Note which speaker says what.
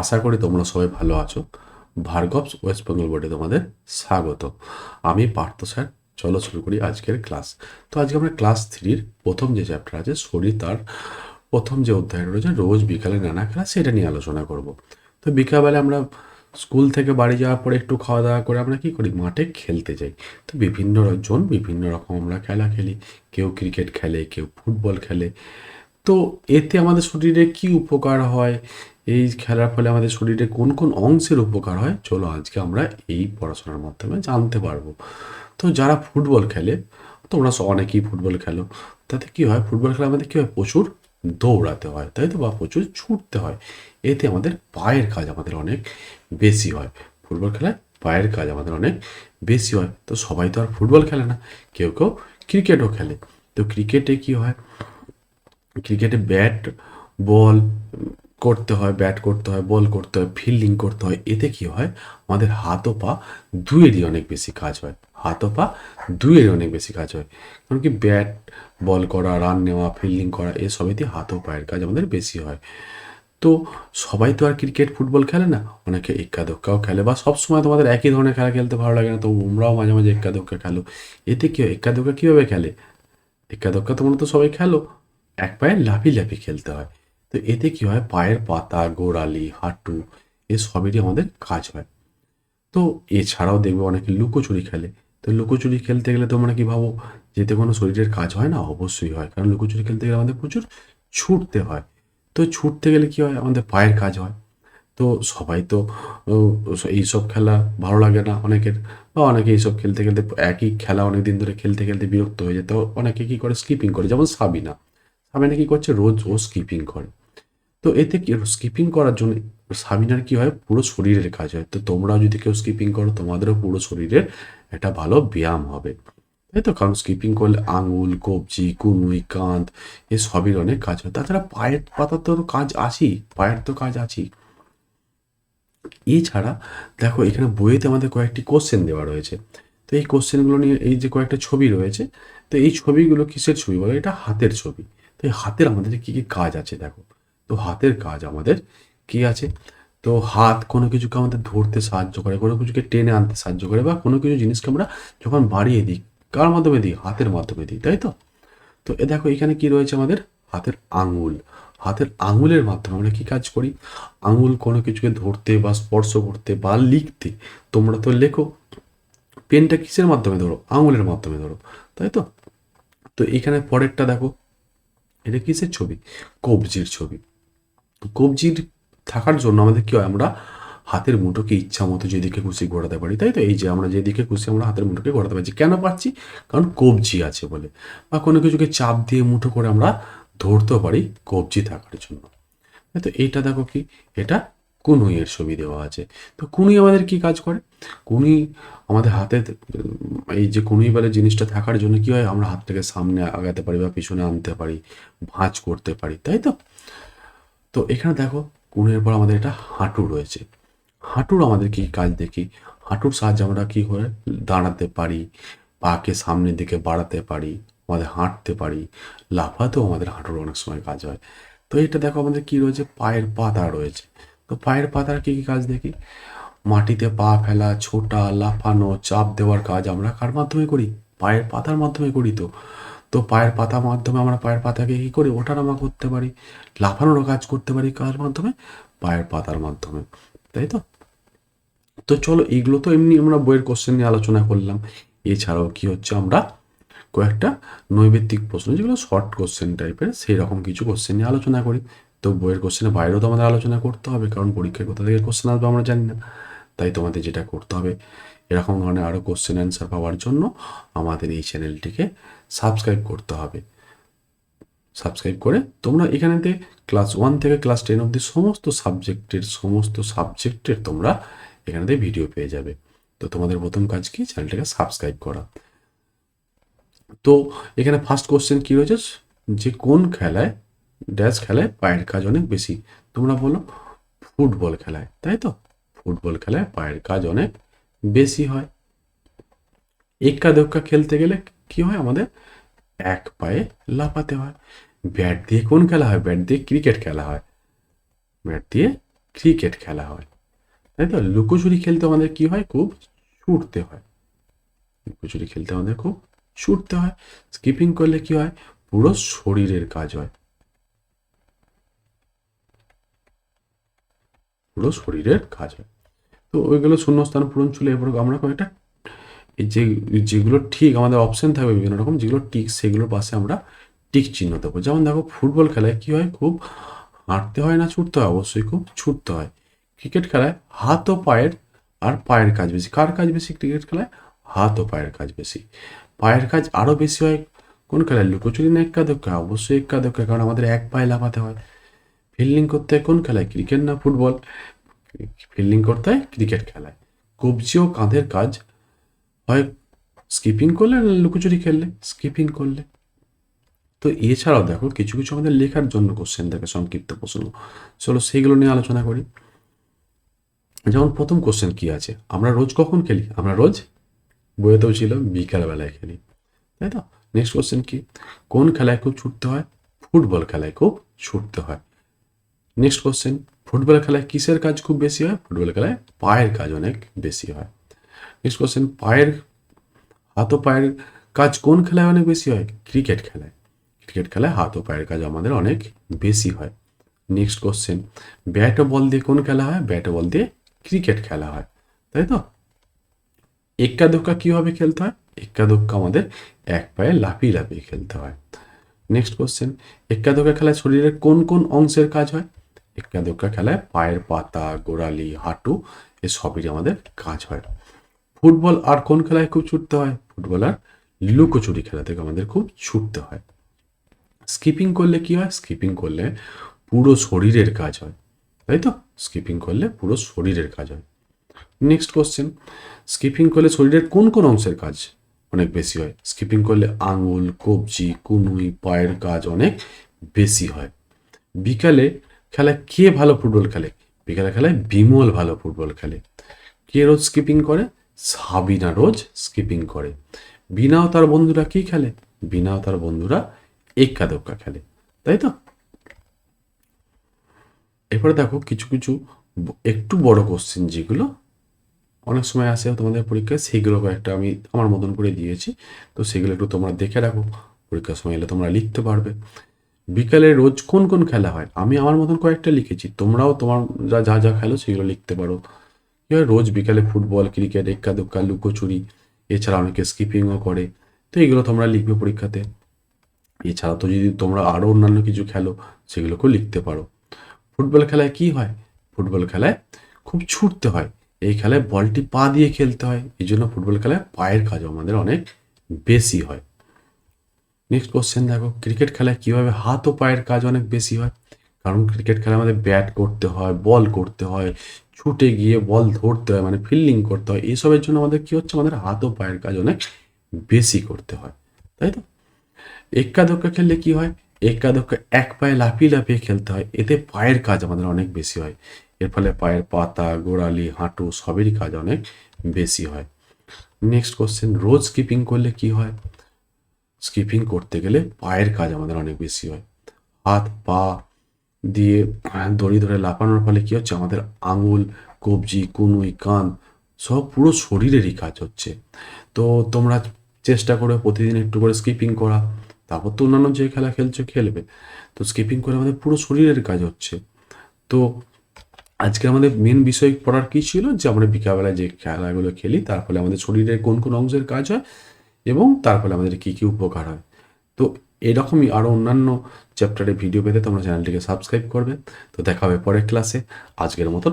Speaker 1: আশা করি তোমরা সবাই ভালো আছো। ভার্গবস, ওয়েস্ট বেঙ্গল বোর্ডে তোমাদের স্বাগত। আমি পার্থ স্যার। চলো শুরু করি আজকের ক্লাস। তো আজকে আমরা ক্লাস থ্রির প্রথম যে চ্যাপ্টার আছে, শরীর তার প্রথম যে অধ্যায় রয়েছে, রোজ বিকালে নানা খেলা, সেটা নিয়ে আলোচনা করব। তো বিকালবেলা আমরা স্কুল থেকে বাড়ি যাওয়ার পরে একটু খাওয়া দাওয়া করে আমরা কি করি? মাঠে খেলতে যাই। তো বিভিন্ন জন বিভিন্ন রকম আমরা খেলা খেলি। কেউ ক্রিকেট খেলে, কেউ ফুটবল খেলে। তো এতে আমাদের শরীরে কি উপকার হয়? এই খেলার ফলে আমাদের শরীরে কোন কোন অংশের উপকার হয়? চলো আজকে আমরা এই পড়াশোনার মাধ্যমে জানতে পারব। তো যারা ফুটবল খেলে, তোমরা অনেকেই ফুটবল খেলো। তাতে কি হয়? ফুটবল খেলা আমাদের কী হয়? প্রচুর দৌড়াতে হয়, তাই তো বা প্রচুর ছুটতে হয়। এতে আমাদের পায়ের কাজ আমাদের অনেক বেশি হয়। ফুটবল খেলায় পায়ের কাজ আমাদের অনেক বেশি হয়। তো সবাই তো আর ফুটবল খেলে না, কেউ কেউ ক্রিকেটও খেলে। তো ক্রিকেটে কি হয়? ক্রিকেটে ব্যাট, বল করতে হয় ব্যাট করতে হয় বল করতে হয় ফিল্ডিং করতে হয়, এতে কি হয়? আমাদের হাত ও পা দুয়েরই অনেক বেশি কাজ হয়। হাত ও পা দুয়েরই অনেক বেশি কাজ হয়। কারণ কি ব্যাট বল করা রান নেওয়া ফিল্ডিং করা এসবেতে হাত ও পায়ের কাজ আমাদের বেশি হয়। তো সবাই তো আর ক্রিকেট ফুটবল খেলে না, অনেকে এক্কা দোক্কাও খেলে বা সব সময় তোমাদের একই ধরনের খেলা খেলতে ভালো লাগে না, তো তোমরাও মাঝে মাঝে এক্কা দোক্কা খেলো। এতে কি হয়? এক্কা দোক্কা কীভাবে খেলে? এক্কা দোক্কা তোমরা তো সবাই খেলো। এক পায়ে লাফি লাফি খেলতে হয়। তো এতে কি হয়? পায়ের পাতা, গোড়ালি, হাঁটু, এ সবেরই আমাদের কাজ হয়। তো এছাড়াও দেখবে অনেকে লুকোচুরি খেলে। তো লুকোচুরি খেলতে গেলে তোমরা কি ভাবো যেতে কোনো শরীরের কাজ হয় না? অবশ্যই হয়। কারণ লুকোচুরি খেলতে গেলে আমাদের প্রচুর ছুটতে হয়। তো ছুটতে গেলে কি হয়? আমাদের পায়ের কাজ হয়। তো সবাই তো এইসব খেলা ভালো লাগে না অনেকের। বা অনেকে এইসব খেলতে খেলতে একই খেলা অনেক দিন ধরে খেলতে খেলতে বিরক্ত হয়ে যায়। তো অনেকে কি করে? স্কিপিং করে। যেমন সাবিনা। সাবিনা কি করছে? রোজ ও স্কিপিং করে। তো এতে কি স্কিপিং করার জন্য সাবিনার কি হয়? পুরো শরীরের কাজ হয়। তো তোমরাও যদি কেউ স্কিপিং করো, তোমাদেরও পুরো শরীরের একটা ভালো ব্যায়াম হবে। তাই তো? কারণ স্কিপিং করলে আঙুল, কবজি, কুনুই, কাঁধ, এ সবই অনেক কাজ হয়। তাছাড়া পায়ের পাতার তো কাজ আছেই। পায়ের তো কাজ আছেই। এছাড়া দেখো, এখানে বইয়েতে আমাদের কয়েকটি কোশ্চেন দেওয়া রয়েছে। তো এই কোশ্চেনগুলো নিয়ে এই যে কয়েকটা ছবি রয়েছে, তো এই ছবিগুলো কিসের ছবি বলো? এটা হাতের ছবি। তো এই হাতের আমাদের কী কী কাজ আছে দেখো। তো হাতের কাজ আমাদের। কি আছে? তো হাত কোনো কিছুকে আমাদের ধরতে সাহায্য করে, কোনো কিছুকে টেনে আনতে সাহায্য করে বা কোনো কিছু জিনিসকে আমরা যখন বাড়িয়ে দিই, কার মাধ্যমে দিই? হাতের মাধ্যমে দিই, তাই তো? তো এ দেখো এখানে কি রয়েছে আমাদের? হাতের আঙুল। হাতের আঙুলের মাধ্যমে আমরা কি কাজ করি? আঙুল কোনো কিছুকে ধরতে বা স্পর্শ করতে বা লিখতে তোমরা তো লেখো। পেনটা কিসের মাধ্যমে ধরো? আঙুলের মাধ্যমে ধরো, তাই তো? তো এখানে পরেরটা দেখো। এটা কিসের ছবি? কবজির ছবি। কবজির থাকার জন্য আমাদের কি হয়, আমরা হাতের মুঠোকে ইচ্ছা মতো যেদিকে খুশি ঘোরাতে পারি, তাই তো? এই যে আমরা যেদিকে খুশি আমরা হাতের মুঠোকে ঘোরাতে পারছি। কেন পারছি? কারণ কবজি আছে বলে। বা কোনো কিছুকে চাপ দিয়ে মুঠো করে আমরা ধরতেও পারি কবজি থাকার জন্য। তাই তো? এইটা দেখো কি, এটা কুনুইয়ের ছবি দেওয়া আছে। তো কুনুই আমাদের কি কাজ করে? কুনুই আমাদের হাতে এই যে কুনুই বলে জিনিসটা থাকার জন্য কি হয়, আমরা হাতটাকে সামনে আগাতে পারি বা পিছনে আনতে পারি, ভাঁজ করতে পারি, তাই তো? তো এখানে দেখো কুনুইয়ের পর আমাদের এটা হাঁটু রয়েছে। হাঁটুর আমাদের কি কাজ দেখি? হাঁটুর সাহায্যে আমরা কি করে দাঁড়াতে পারি, পাকে সামনের দিকে বাড়াতে পারি, আমাদের হাঁটতে পারি, লাফাতেও আমাদের হাঁটুর অনেক সময় কাজ হয়। তো এটা দেখো আমাদের কি রয়েছে? পায়ের পাতা রয়েছে। তো পায়ের পাতার কি কি কাজ দেখি? মাটিতে পা ফেলা, ছোটা, লাফানো, চাপ দেওয়ার কাজ আমরা কার মাধ্যমে করি? পায়ের পাতার মাধ্যমে করি তো। তো পায়ের পাতার মাধ্যমে আমরা পায়ের পাতাকে কী করি? ওঠানামা করতে পারি, লাফানোরও কাজ করতে পারি কার মাধ্যমে, পায়ের পাতার মাধ্যমে। তাই তো? তো চলো এইগুলো তো এমনি আমরা বইয়ের কোশ্চেন নিয়ে আলোচনা করলাম। এছাড়াও কি হচ্ছে আমরা কয়েকটা নৈবেত্তিক প্রশ্ন, যেগুলো শর্ট কোশ্চেন টাইপের সেই রকম কিছু কোশ্চেন নিয়ে আলোচনা করি। তো বইয়ের কোশ্চেনের বাইরেও তো আমাদের আলোচনা করতে হবে, কারণ পরীক্ষায় কোথা থেকে কোশ্চেন আসবে আমরা জানি না। তাই তোমাদের যেটা করতে হবে এরকম ধরনের আরও কোশ্চেন অ্যান্সার পাওয়ার জন্য আমাদের এই চ্যানেলটিকে সাবস্ক্রাইব করতে হবে। সাবস্ক্রাইব করে তোমরা এখানেতে ক্লাস ওয়ান থেকে ক্লাস টেন অবধি সমস্ত সাবজেক্টের সমস্ত সাবজেক্টের তোমরা এখানেতে ভিডিও পেয়ে যাবে। তো তোমাদের প্রথম কাজ কি? চ্যানেলটাকে সাবস্ক্রাইব করা। তো এখানে ফার্স্ট কোশ্চেন কি রয়েছে? যে কোন খেলায় ড্যাশ খেলায় পায়ের কাজ অনেক বেশি? তোমরা বলো, ফুটবল খেলায়, তাই তো? ফুটবল খেলায় পায়ের কাজ অনেক বেশি হয়। এক্কা দোক্কা খেলতে গেলে কি হয় আমাদের? এক পায়ে লাফাতে হয়। ব্যাট দিয়ে কোন খেলা হয়? ব্যাট দিয়ে ক্রিকেট খেলা হয়। ব্যাট দিয়ে ক্রিকেট খেলা হয়। তাই তো? লুকোচুরি খেলতে আমাদের কি হয়? খুব ছুটতে হয়। লুকোচুরি খেলতে আমাদের খুব ছুটতে হয়। স্কিপিং করলে কি হয়? পুরো শরীরের কাজ হয়। পুরো শরীরের কাজ হয়। তো ওইগুলো শূন্যস্থান পূরণ ছিল এরপর আমরা কয়েকটা যে, যেগুলো ঠিক আমাদের অপশন থাকবে বিভিন্ন রকম, যেগুলো টিক সেগুলোর পাশে আমরা টিক চিহ্ন দেবো। যেমন দেখো, ফুটবল খেলায় কি হয়? খুব হাঁটতে হয় না, ছুটতে হয়? অবশ্যই খুব ছুটতে হয়। ক্রিকেট খেলায় হাত ও পায়ের আর পায়ের কাজ বেশি। কার কাজ বেশি ক্রিকেট খেলায়? হাত ও পায়ের কাজ বেশি। পায়ের কাজ আরও বেশি হয় কোন খেলায়? লুকোচুরি না এক্কা দক্কা অবশ্যই এক্কা দক্কা কারণ আমাদের এক পায়ে লাফাতে হয়। ফিল্ডিং করতে কোন খেলায়? ক্রিকেট না ফুটবল? ফিল্ডিং করতে হয়, ক্রিকেট খেলায়। কবজি ও কাঁধের কাজ হয় স্কিপিং করলে লুকোচুরি খেললে? স্কিপিং করলে। তো এছাড়াও দেখো, কিছু কিছু আমাদের লেখার জন্য কোশ্চেন থাকে, সংক্ষিপ্ত প্রশ্ন। চলো সেইগুলো নিয়ে আলোচনা করি। যেমন প্রথম কোশ্চেন কি আছে? আমরা রোজ কখন খেলি? আমরা রোজ বইয়েতেও ছিল, বিকালবেলায় খেলি। তাই তো? নেক্সট কোশ্চেন কি? কোন খেলায় খুব ছুটতে হয়? ফুটবল খেলায় খুব ছুটতে হয়। নেক্সট কোশ্চেন ফুটবল খেলায় কিসের কাজ খুব বেশি হয়? ফুটবল খেলায় পায়ের কাজ অনেক বেশি হয়। নেক্সট কোশ্চেন পায়ের, হাত ও পায়ের কাজ কোন খেলায় অনেক বেশি হয়? ক্রিকেট খেলায়। ক্রিকেট খেলায় হাত ও পায়ের কাজ আমাদের অনেক বেশি হয়। নেক্সট কোশ্চেন ব্যাট ও বল দিয়ে কোন খেলা হয়? ব্যাট ও বল দিয়ে ক্রিকেট খেলা হয়। তাই তো? এক্কা দোক্কা কীভাবে খেলতে হয়? এক্কা দোক্কা আমাদের এক পায়ে লাফিয়ে লাফিয়ে খেলতে হয়। নেক্সট কোশ্চেন এক্কা দোক্কা খেলায় শরীরের কোন কোন অংশের কাজ হয়? এক্কা দোক্কা খেলায় পায়ের পাতা, গোড়ালি, হাঁটু এসবই আমাদের কাজ হয়। ফুটবল আর কোন খেলায় খুব ছুটতে হয়? ফুটবল আর লুকোচুরি খেলা থেকে আমাদের খুব ছুটতে হয়। স্কিপিং করলে কি হয়? স্কিপিং করলে পুরো শরীরের কাজ হয়। তাই তো? স্কিপিং করলে পুরো শরীরের কাজ হয়। Next question. স্কিপিং করলে শরীরের কোন কোন অংশের কাজ অনেক বেশি হয়? স্কিপিং করলে আঙুল, কবজি, কুনুই, পায়ের কাজ অনেক বেশি হয়। বিকালে খেলায় কে ভালো ফুটবল খেলে? বিকালে খেলায় বিমল ভালো ফুটবল খেলে। কে রোজ স্কিপিং করে? সাবিনা রোজ স্কিপিং করে। বিনাও তার বন্ধুরা কি খেলে? বিনাও তার বন্ধুরা এক্কা দোক্কা খেলে। তাই তো? এরপরে দেখো কিছু কিছু একটু বড় কোশ্চেন যেগুলো অনেক সময় আসে তোমাদের পরীক্ষায় সেইগুলো কয়েকটা আমি আমার মতন করে দিয়েছি। তো সেগুলো একটু তোমরা দেখে রাখো। পরীক্ষার সময় এলে তোমরা লিখতে পারবে। বিকালে রোজ কোন কোন খেলা হয়? আমি আমার মতন কয়েকটা লিখেছি। তোমরাও তোমার যা যা যা খেলো সেগুলো লিখতে পারো। রোজ বিকালে ফুটবল, ক্রিকেট এক্কা দোক্কা লুকোচুরি, এছাড়া অনেকে স্কিপিংও করে। তো এগুলো তোমরা লিখবে পরীক্ষাতে। এছাড়া তো যদি তোমরা আরও অন্যান্য কিছু খেলো, সেগুলোকেও লিখতে পারো। ফুটবল খেলায় কি হয়? ফুটবল খেলায় খুব ছুটতে হয়। এই খেলায় বলটি পা দিয়ে খেলতে হয়। এই জন্য ফুটবল খেলায় পায়ের কাজ আমাদের অনেক বেশি হয়। নেক্সট কোশ্চেন দেখো ক্রিকেট খেলায় কীভাবে হাত ও পায়ের কাজ অনেক বেশি হয়? কারণ ক্রিকেট খেলায় আমাদের ব্যাট করতে হয় বল করতে হয়, ছুটে গিয়ে বল ধরতে হয় মানে ফিল্ডিং করতে হয়, এসবের জন্য আমাদের কী হচ্ছে? আমাদের হাত ও পায়ের কাজ অনেক বেশি করতে হয়, তাই তো? এক্কা দোক্কা খেললে কি হয়? এক্কা দোক্কা এক পায়ে লাফিয়ে লাফিয়ে খেলতে হয়, এতে পায়ের কাজ আমাদের অনেক বেশি হয়, এর ফলে পায়ের পাতা, গোড়ালি, হাঁটু সবেরই কাজ অনেক বেশি হয়। নেক্সট কোশ্চেন রোজ স্কিপিং করলে কি হয়? স্কিপিং করতে গেলে পায়ের কাজ আমাদের অনেক বেশি হয়। হাত, পা দিয়ে দড়ি ধরে লাফানোর ফলে কী হচ্ছে? আমাদের আঙুল, কবজি, কুনুই, কান সব পুরো শরীরেরই কাজ হচ্ছে। তো তোমরা চেষ্টা করো প্রতিদিন একটু করে স্কিপিং করা, তারপর তো অন্যান্য যে খেলা খেলছো খেলবে। তো স্কিপিং করে আমাদের পুরো শরীরের কাজ হচ্ছে। তো আজকে আমাদের মেন বিষয় পড়ার কী ছিল? যে আমরা বিকালবেলায় যে খেলাগুলো খেলি, তার ফলে আমাদের শরীরের কোন কোন অংশের কাজ হয় এবং তার ফলে আমাদের কী কী উপকার হয়। তো এরকমই আরও অন্যান্য চ্যাপ্টারে ভিডিও পেতে তোমরা চ্যানেলটিকে সাবস্ক্রাইব করবে। তো দেখা হবে পরের ক্লাসে আজকের মতন